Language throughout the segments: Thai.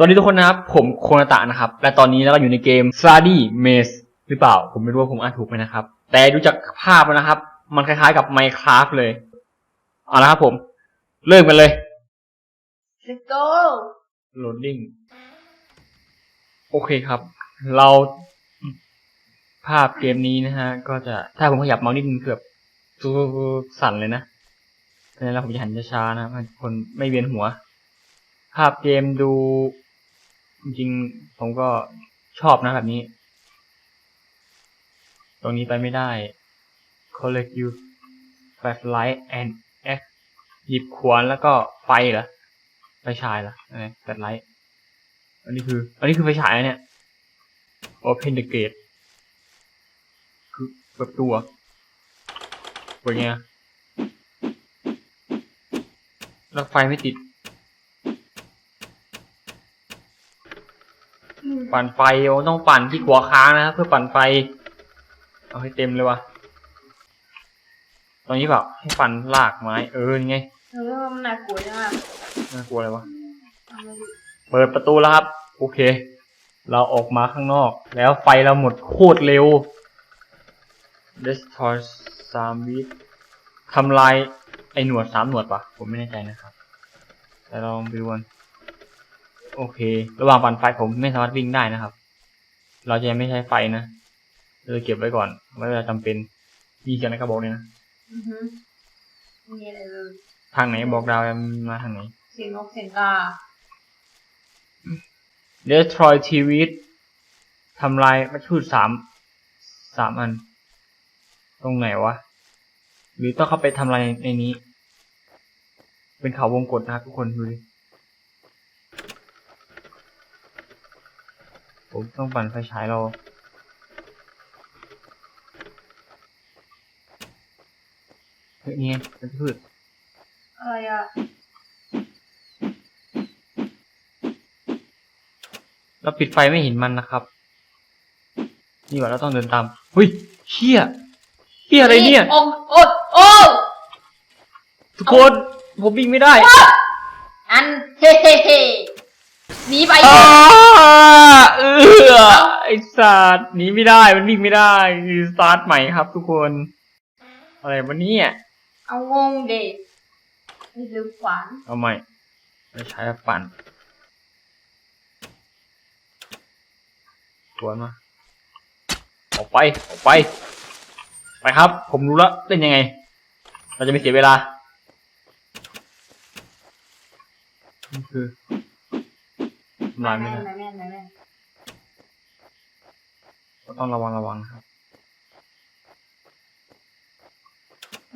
สวัสดีทุกคนนะครับ ผมโคนาตะนะครับ และตอนนี้เราก็อยู่ในเกม s a d y Maze หรือเปล่า ผมไม่รู้ว่าผมอ่านถูกไหมนะครับ แต่ดูจากภาพแล้วนะครับ มันคล้ายๆกับ Minecraft เลย เอาละครับผม เริ่มกันเลย Let's go loading โอเคครับ เรา ภาพเกมนี้นะฮะ ก็จะถ้าผมขยับเมาส์นิดนึงเกือบสั่นเลยนะเพราะฉะนั้นแล้วผมจะหันช้าๆนะครับให้คนไม่เวียนหัวภาพเกมดู จริงผมก็ชอบนะแบบนี้ ตรงนี้ไปไม่ได้ collect you flashlight and X หยิบขวานแล้วก็ไฟเหรอไฟฉายเหรออะไรแฟลชไลท์อันนี้คือ อันนี้คือไฟฉายนเนี่ย Open the gate คือเปิดตัวเปิดไงแล้วไฟไม่ติด ปั่นไฟโอ้ต้องปั่นที่หัวค้างนะครับเพื่อปั่นไฟ เอาให้เต็มเลยวะตรงนี้เปล่าให้ปั่นลากไม้เออนี่ไงเออมันน่ากลัวจังอะน่ากลัวอะไรวะเอามาดิเปิดประตูแล้วครับ โอเค เราออกมาข้างนอก แล้วไฟเราหมดโคตรเร็ว destroy สามวิทำลายไอหนวดสามหนวดปะผมไม่แน่ใจนะครับ แต่ลองดูกัน โอเค ระหว่างปั่นไฟผมไม่สามารถวิ่งได้นะครับ เราจะยังไม่ใช้ไฟนะเราจะเก็บไว้ก่อนไว้เวลาจำเป็นมีกันนะกระบอกเนี่ยนะอือฮึมีอะไรเลยทางไหนบอกดาวมาทางไหนเสียงนกเสียงกา destroy ทีวีทำลายมัชูดสามสามอัน ตรงไหนวะ หรือต้องเข้าไปทำลายในในนี้ เป็นเขาวงกดนะครับทุกคนดูดิ ผมต้องปั่นไฟฉายเราเฮ้ยนี่ไงเป็นพืชอะไรอะ เราปิดไฟไม่เห็นมันนะครับ นี่ว่าเราต้องเดินตามเฮ้ยเชี่ยเชี่ยอะไรเนี่ย โอ้โอ้โอ้ทุกคน ผมวิ่งไม่ได้ อัน เฮ้เฮ้เฮ้ หนีไปอ้าเออไอสัตว์หนีไม่ได้มันวิ่งไม่ได้คือสตาร์ทใหม่ครับทุกคน อะไรวะเนี่ยเอางงเด็กนี่ลืมขวานเอาใหม่ไปใช้ปั่นสวนมาออกไปออกไป ไปครับ ผมรู้แล้วเล่นยังไง เราจะไม่เสียเวลานี่คือ ทำลายไม่ได้แม่นแม่นแม่นก็ต้องระวังระวังครับ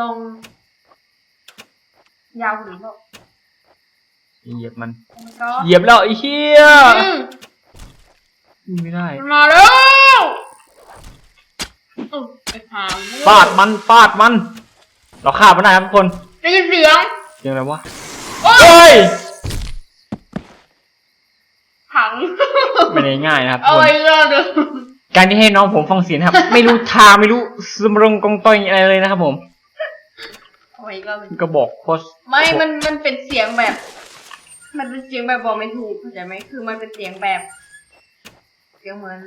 ลง ยาวหรือเปล่าเหยียบมันเหยียบแล้วไอ้เหี้ยอืมวิ่งไม่ได้มาแล้วอือไอ้หางฟาดมันฟาดมัน เราฆ่ามันได้ครับทุกคนได้ยินเสียง เสียงอะไรวะ โอ้ย เฮ้ย หัง ไม่ได้ง่ายนะครับทุกเอาคนไว้รอดูการที่ให้น้องผมฟังเสียงนะครับ ไม่รู้ทางไม่รู้สมรงกองต้อยอะไรเลยนะครับ ผมเอาไว้รอดูก็บอกโคชไม่ มัน มันเป็นเสียงแบบ มันเป็นเสียงแบบบอกไม่ถูกเข้าใจไหมคือมันเป็นเสียงแบบ เสียงเหมือน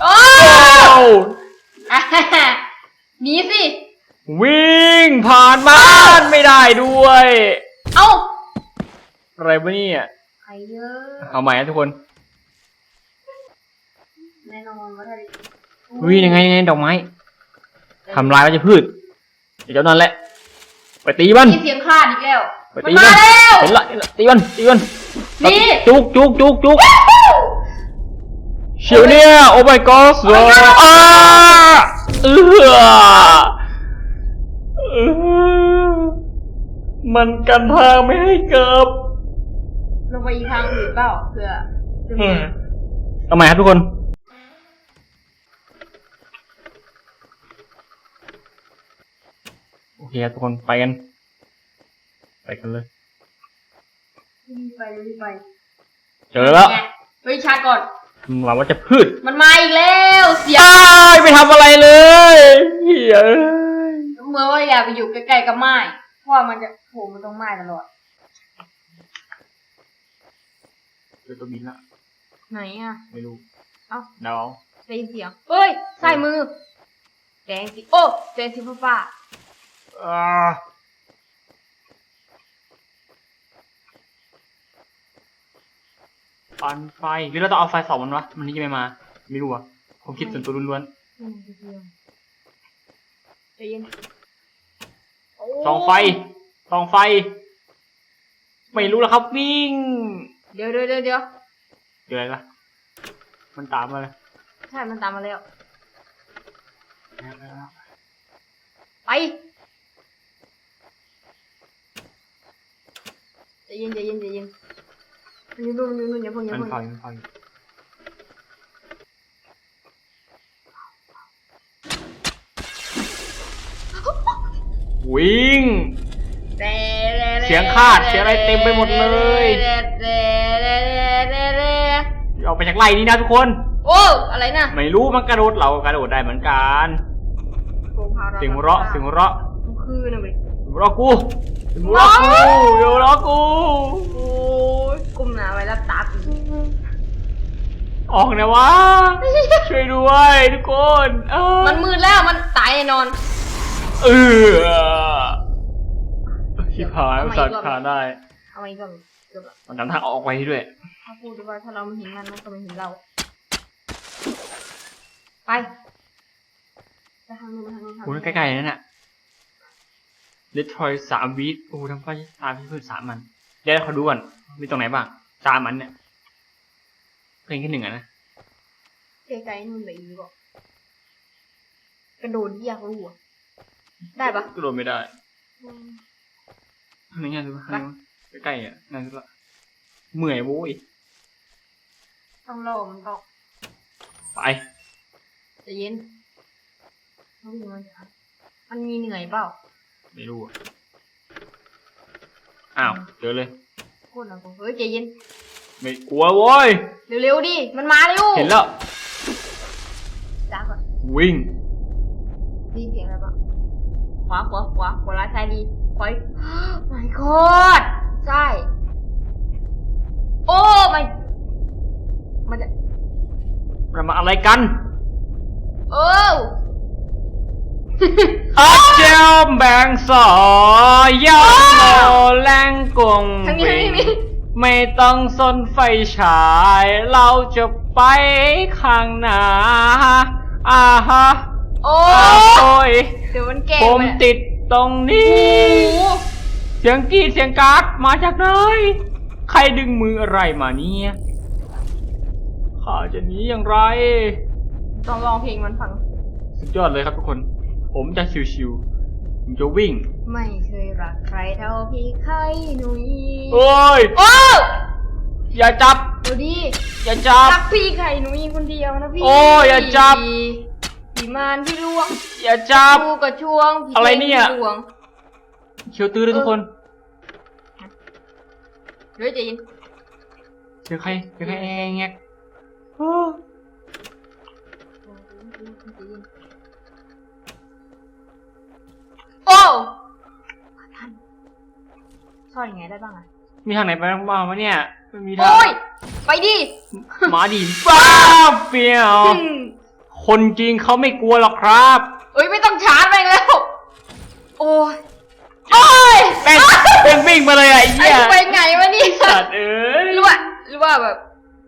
โอ้โอ้อะฮ่าฮ่าหนีสิ วิ่งผ่านบ้านไม่ได้ด้วย เอ้า อะไรวะเนี่ย ใครเยอะเอาใหม่นะทุกคนแน่นอนว่าได้วิ่งยังไงยังไงดอกไม้ทำลายวัชพืชเดี๋ยวเจ้านั่นแหละ ไปตีมันมีเสียงคลาดอีกแล้วไปมันตีมามันแล้วเห็นละเห็นละตีมันตีมันนี่จุกจุกจุกจุกเชียวเนี่ยโอ้ my god สวยอ้าเออเออมันกันทางไม่ให้เกิบ ลงไปอีกทางอื่นเปล่าเผื่อจะมีทำไมครับทุกคน โอเคครับทุกคนไปกัน ไปกันเลยรีบไปรีบไป เจอแล้วเนี่ยไปชาร์จก่อน หวังว่าจะพืช มันมาอีกแล้วเสียงอ้ายไม่ทำอะไรเลยเฮ้ยเอ้ย เมื่อว่าอย่าไปอยู่ใกล้ๆกับไม้เพราะว่ามันจะโผล่มาตรงไม้ตลอด เจอตัวบินละไหนอะ ไม่รู้เอ้า เดาเอาได้ยินเสียงเอ้ยใส่มือ แดงสีโอ้แดงสีฟ้าฟ้าอ่าปันไฟหรือเราต้องเอาไฟสองมันวะมันนี่จะไม่มา ไม่รู้อะผมคิดส่วนตัวล้วนอืมเสียงใจเย็นโๆสองไฟสองไฟ ไม่รู้แล้วครับวิ่ง เดี๋ยวเดี๋ยวเดี๋ยวเดี๋ยวเดี๋ยวอะไรล่ะมันตามมาเลยใช่มันตามมาแล้ว ไปใจเย็นใจเย็นใจเย็นมันอยู่นู่นมันอยู่นู่นอย่าเพิ่งอย่ามันเพิ่งไฟมันไฟวิ่งเสียงคาดเสียงอะไรเต็มไปหมดเลย ออกไปจากไร่นี้นะทุกคน โอ้อะไรนะไม่รู้มันกระโดดเราก็กระโดดได้เหมือนกันเสียงหัวเราะเสียงหัวเราะคือนะเว้ยเสียงหัวเราะกูเสียงหัวเราะกูเสียงหัวเราะกูโอ้ยกลุ่มหนาไว้รับตากูออกนะวะช่วยด้วยทุกคนเออมันมืดแล้วมันตายแน่นอน เออชิบหายอุตสัตว์ขาได้ เอาไว้ก่อน เกือบละมันนำทางออกไปด้วย ถ้าพูดด้วยว่าถ้าเราไม่เห็นมันมันก็ไม่เห็นเรา ไปไปทางนู้นไปทางนู้นทางโอ้นู้ยนใกล้ๆนั่นน่ะเลทรอยสามวิโอ้ทำไฟตามพี่เพื่อนสามมันเดี๋ยวเขาดูก่อนมีตรงไหนบ้างสามมันเนี่ยเพลงแค่หนึ่งอะนะไกลๆนู่นไปอีกบอกกระโดดเยียกรู้อะได้ปะกระโดดไม่ได้ทางนี้ไงดูทางนี้ ใกล้ๆอะนั่นก็เหมื่อยโว้ยต้องรอมันออกไปใจะเย็นต้องดูมันจะมันมีเหนื่อยเปล่าไม่รู้อะอ้าวเจอเลยโคตรนะกูเฮ้ยใจเย็นไม่กลัวโว้ยเร็วๆดิมันมาเร็วเห็นแล้วจ้าก่อนวิ่งดีเสียงอะไรบ้างขวาขวาขวาขวาร้ายซ้ายดีขวา my god ใช่ โอ้ไม่มันจะมันมาอะไรกัน โอ้อาเจมแบงสอยาโมแรงกงทางนี้ทางนี้ทางนี้ไม่ต้องสนไฟฉาย เราจะไปข้างหน้าอ่าฮะ โอ้โอ้ยเดี๋ยวมันแก่ผมไปติดตรงนี้โอ้ เสียงกรีดเสียงการ์ดมาจากไหนใครดึงมืออะไรมาเนี่ยข้าจะหนีอย่างไรต้องลองเพลงมันฟัง สุดยอดเลยครับทุกคน ผมจะชิวๆผมจะวิ่ง ไม่เคยรักใครเท่าพี่ไข่หนุ่ยโอ้ยโอ้อย่าจับเดี๋ยวดีอย่าจับรักพี่ไข่หนุ่ยคนเดียวนะพี่โอ้ยอย่าจับพี่มานพี่ลวง อย่าจับดูกับช่วงพี่อะไรเนี่ยพี่ลวง เขียวตื้อเลยทุกคนเฮ้ยใจเย็นเสียงใครเสียงใครแงแงกโอ้โอ้ท่านซ่อนยังไงได้บ้างอะมีทางไหนไปบ้างวะเนี่ยไม่มีทางโอ้ยไปดิหมาดีบ้าเปรียวอืมคนจริงเขาไม่กลัวหรอกครับเอ้ยไม่ต้องชาร์จไปแล้ว โอ้ยโอ้ ยแม่งแม่งวิ่งมาเลยอะไอ้ไอ้เหี้ยไปไงวะเนี่ยสัตว์เอ้ยหรือว่าหรือว่าแบบ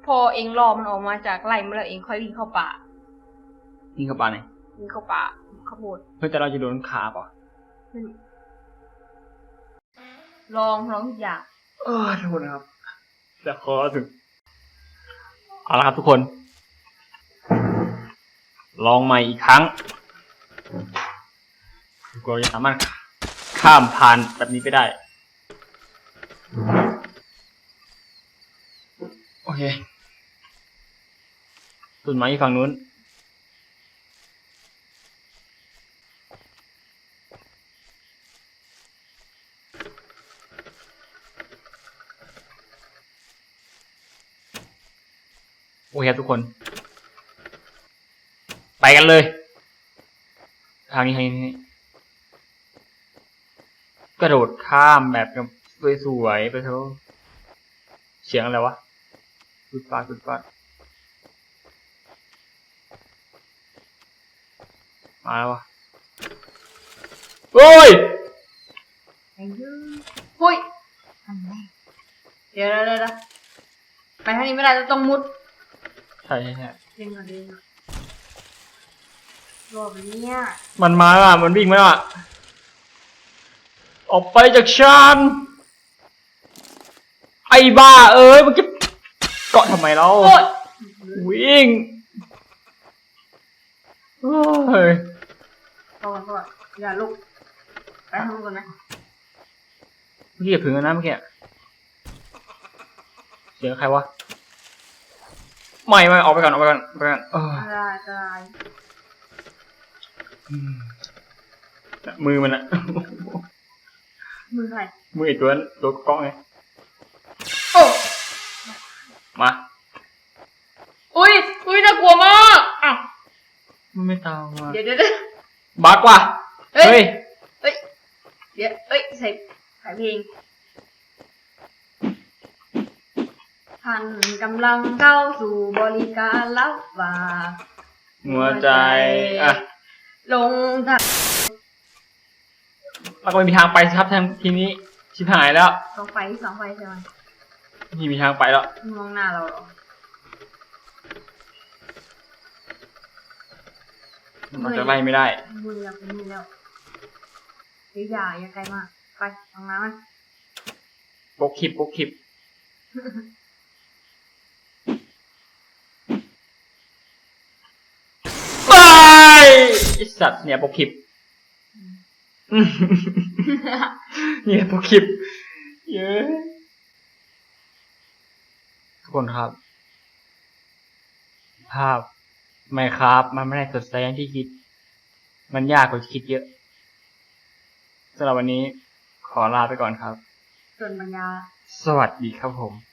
พอเองรอมันออกมาจากไร่เมื่อเองค่อยวิ่งเข้าป่ายิงเข้าไปไหนวิ่งเข้าป่าข้าวโพดเฮ้ยแต่เราจะโดนขาเปล่ะไม่รู้ลองลองทุกอย่างเออทุกคนนะครับ แต่ขอถึงเอาละครับทุกคน ลองใหม่อีกครั้งก็จะสามารถ ข้ามผ่านแบบนี้ไปได้ โอเคต้นไม้ฝั่งนู้น โอเคทุกคน ไปกันเลย ทางนี้ทางนี้ ระโดดข้ามแบบสวยๆไปเถอะเสียงอะไรวะฟุดฟาดฟุดฟาดมาแล้ววะโอ้ยไอ้ยืดหุ้ยอันแรกเดี๋ยวเดี๋ยวเดี๋ยวไปทางนี้ไม่ได้ต้องมุด ใช่ใช่ใช่เรียนก่อนเรียนก่อนรอบเนี่ยมันมาแล้วอะมันวิ่งมาแล้วอะ ออกไปจากฉันไอ้บ้าเอ้ยมันจะเกาะทำไมเราโอ๊ยวิ่งโอ้ยรอก่อนรอก่อนอย่าลุกไปทางนู้นก่อนไหมเมื่อกี้อย่าถึงแล้วนะเมื่อกี้เสียงใครวะไม่ไม่ออกไปก่อนออกไปก่อนออกไปก่อนเอออะไรอะไรอืมมือมันอะ มือใครมือไอ้ตัวนั้นตัวเกาะไงโอ้มาอุ้ยอุ้ยน่ากลัวมากอ้าวมันไม่ตามมาเดี๋ยวเดี๋ยวเดี๋ยวบักว่ะเฮ้เฮ้ยยเฮ้ยเดี๋ยวเอ้ยใส่ใส่เพลงท่านกำลังเข้าสู่บริการรับฝากหัวใจอะลงทา งมันก็ไม่มีทางไปสิครับทางทีนี้ชิบหายแล้ว สองไฟสองไฟใช่ไหมนี่มีทางไปแล้วมองหน้าเราเหรอมันจะไล่ไม่ได้ มือแล้วมือแล้วเดี๋ยวอย่าอย่าไกลมาก ไปลงน้ำมันปกคลิปปกคลิป ไปไอสัตว์เนี่ยปกคลิปอืม เนี่ยปกคลิป เยอะทุกคนครับ ภาพไม่ครับ มันไม่ได้สดใสอย่างที่คิด มันยากกว่าที่คิดเยอะสำหรับวันนี้ขอลาไปก่อนครับ ส่วนปัญญาสวัสดีครับผม